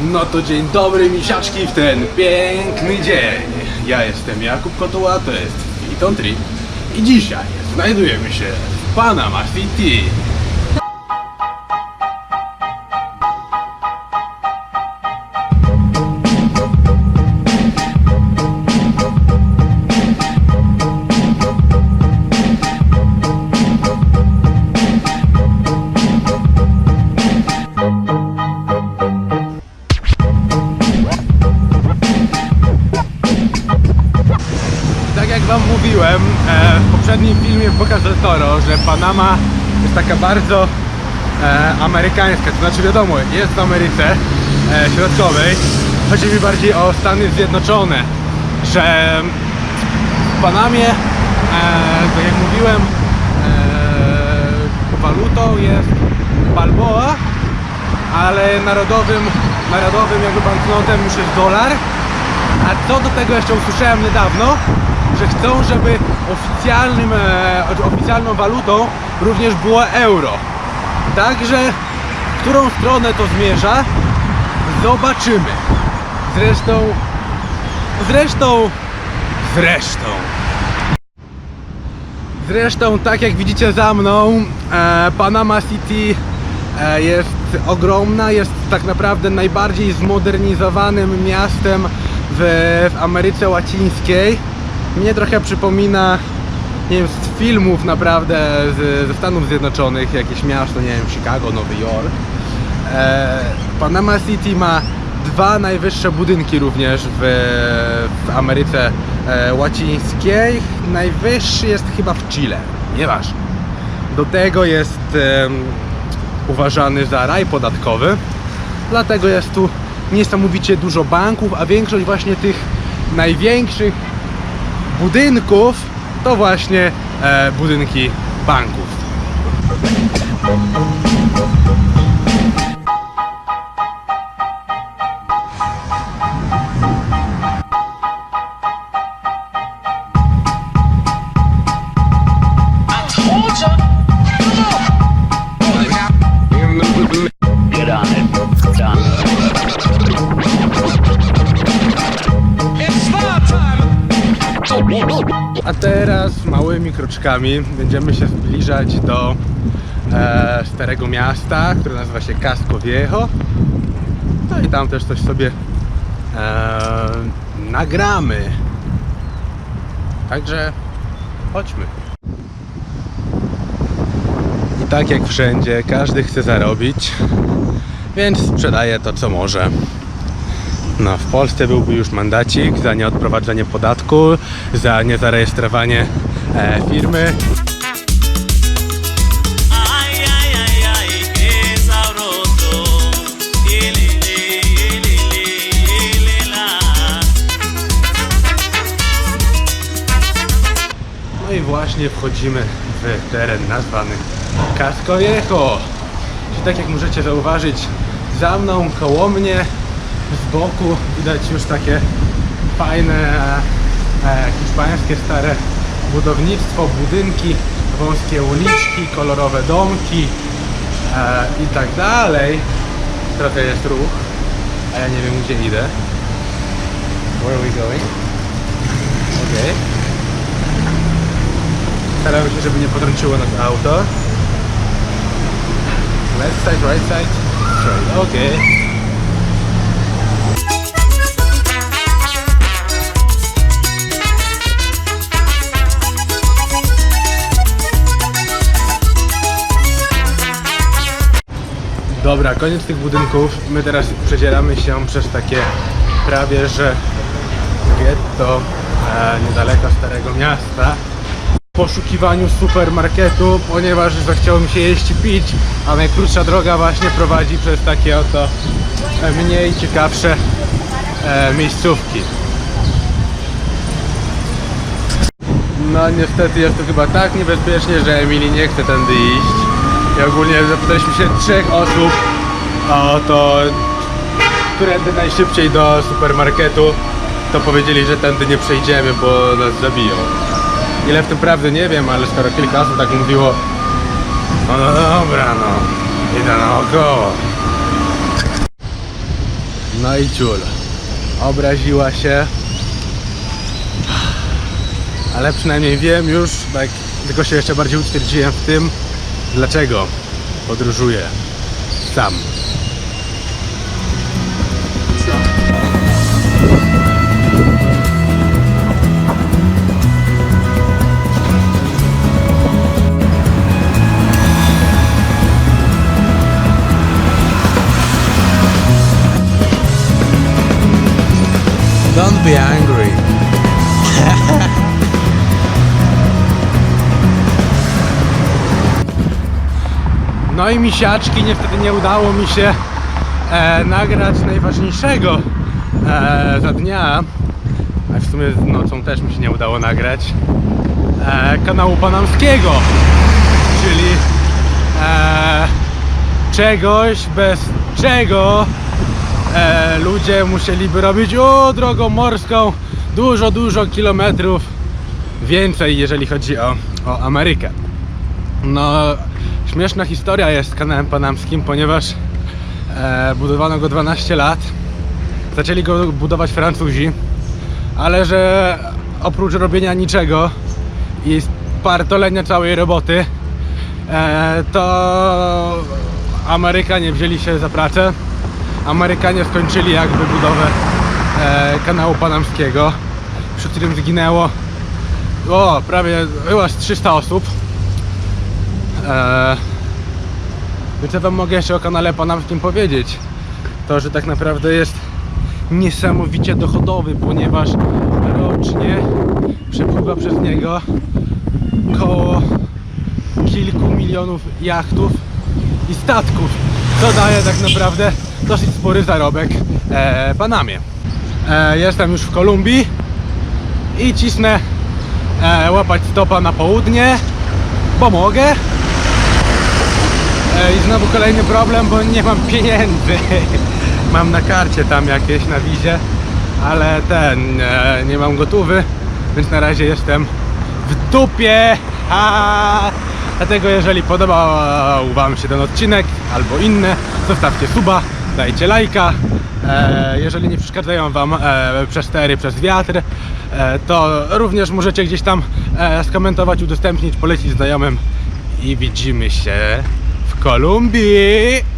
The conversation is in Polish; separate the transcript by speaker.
Speaker 1: No to dzień dobry misiaczki w ten piękny dzień. Ja jestem Jakub Kotuła, to jest Fiton Trip i dzisiaj znajdujemy się w Panama City. Poprzednim filmie Boca del Toro, że Panama jest taka bardzo e, amerykańska, to znaczy wiadomo, jest w Ameryce e, Środkowej. Chodzi mi bardziej o Stany Zjednoczone, że w Panamie, e, tak jak mówiłem, e, walutą jest Balboa, ale narodowym, narodowym jakby banknotem już jest dolar. A co do tego jeszcze usłyszałem niedawno, że chcą, żeby oficjalnym, e, oficjalną walutą również było euro. Także w którą stronę to zmierza, zobaczymy. Zresztą, zresztą, zresztą. Zresztą, tak jak widzicie za mną, e, Panama City e, jest ogromna, jest tak naprawdę najbardziej zmodernizowanym miastem w, w Ameryce Łacińskiej. Mnie trochę przypomina, nie wiem, z filmów naprawdę z, ze Stanów Zjednoczonych, jakieś miasto, nie wiem, Chicago, Nowy Jork. E, Panama City ma dwa najwyższe budynki również w, w Ameryce e, Łacińskiej. Najwyższy jest chyba w Chile, nieważne. Do tego jest em, uważany za raj podatkowy, dlatego jest tu niesamowicie dużo banków, a większość właśnie tych największych budynków to właśnie e, budynki banków.
Speaker 2: Get
Speaker 1: A teraz małymi kroczkami będziemy się zbliżać do e, starego miasta, które nazywa się Casco Viejo. No i tam też coś sobie e, nagramy. Także chodźmy. I tak jak wszędzie, każdy chce zarobić, więc sprzedaje to co może. No, w Polsce byłby już mandacik za nieodprowadzenie podatku, za niezarejestrowanie e, firmy. No i właśnie wchodzimy w teren nazwany Casco Viejo. I tak jak możecie zauważyć, za mną, koło mnie, z boku widać już takie fajne e, hiszpańskie stare budownictwo, budynki, wąskie uliczki, kolorowe domki e, i tak dalej. Trochę jest ruch, a ja nie wiem gdzie idę. Where are we going? Okay. Staramy się, żeby nie potrąciło nas auto. Left side, right side, straight. Okay. Dobra, koniec tych budynków. My teraz przedzieramy się przez takie prawie że getto e, niedaleko Starego Miasta w poszukiwaniu supermarketu, ponieważ zachciało mi się jeść i pić, a najkrótsza droga właśnie prowadzi przez takie oto e, mniej ciekawsze e, miejscówki. No niestety jest to chyba tak niebezpiecznie, że Emily nie chce tędy iść. I ogólnie zapytaliśmy się trzech osób o to, którędy najszybciej do supermarketu, to powiedzieli, że tędy nie przejdziemy, bo nas zabiją. Ile w tym prawdy nie wiem, ale skoro kilka osób tak mówiło, no, no dobra, no, idę naokoło. No i ciul. Obraziła się. Ale przynajmniej wiem już, tak, tylko się jeszcze bardziej utwierdziłem w tym, dlaczego podróżuję sam. Don't be angry. No i misiaczki, niestety nie udało mi się e, nagrać najważniejszego e, za dnia, a w sumie nocą też mi się nie udało nagrać, e, kanału panamskiego, czyli e, czegoś, bez czego e, ludzie musieliby robić o drogą morską dużo, dużo kilometrów więcej, jeżeli chodzi o, o Amerykę. No, śmieszna historia jest z kanałem panamskim, ponieważ e, budowano go 12 lat. Zaczęli go budować Francuzi, ale że oprócz robienia niczego i spartolenia całej roboty, e, to Amerykanie wzięli się za pracę. Amerykanie skończyli jakby budowę e, kanału panamskiego, przy którym zginęło o, prawie chyba z 300 osób. Eee, ja wam mogę jeszcze o kanale panamskim powiedzieć. To, że tak naprawdę jest niesamowicie dochodowy, ponieważ rocznie przepływa przez niego koło kilku milionów jachtów i statków, co daje tak naprawdę dosyć spory zarobek e, Panamie. E, jestem już w Kolumbii i cisnę e, łapać stopa na południe, bo mogę. E, I znowu kolejny problem, bo nie mam pieniędzy. mam na karcie tam jakieś na wizie, ale ten, e, nie mam gotówy, więc na razie jestem w dupie. Ha! Dlatego jeżeli podobał Wam się ten odcinek albo inne, zostawcie suba, dajcie lajka. E, jeżeli nie przeszkadzają Wam przestery przez wiatr, to również możecie gdzieś tam skomentować, udostępnić, polecić znajomym i widzimy się w Kolumbii.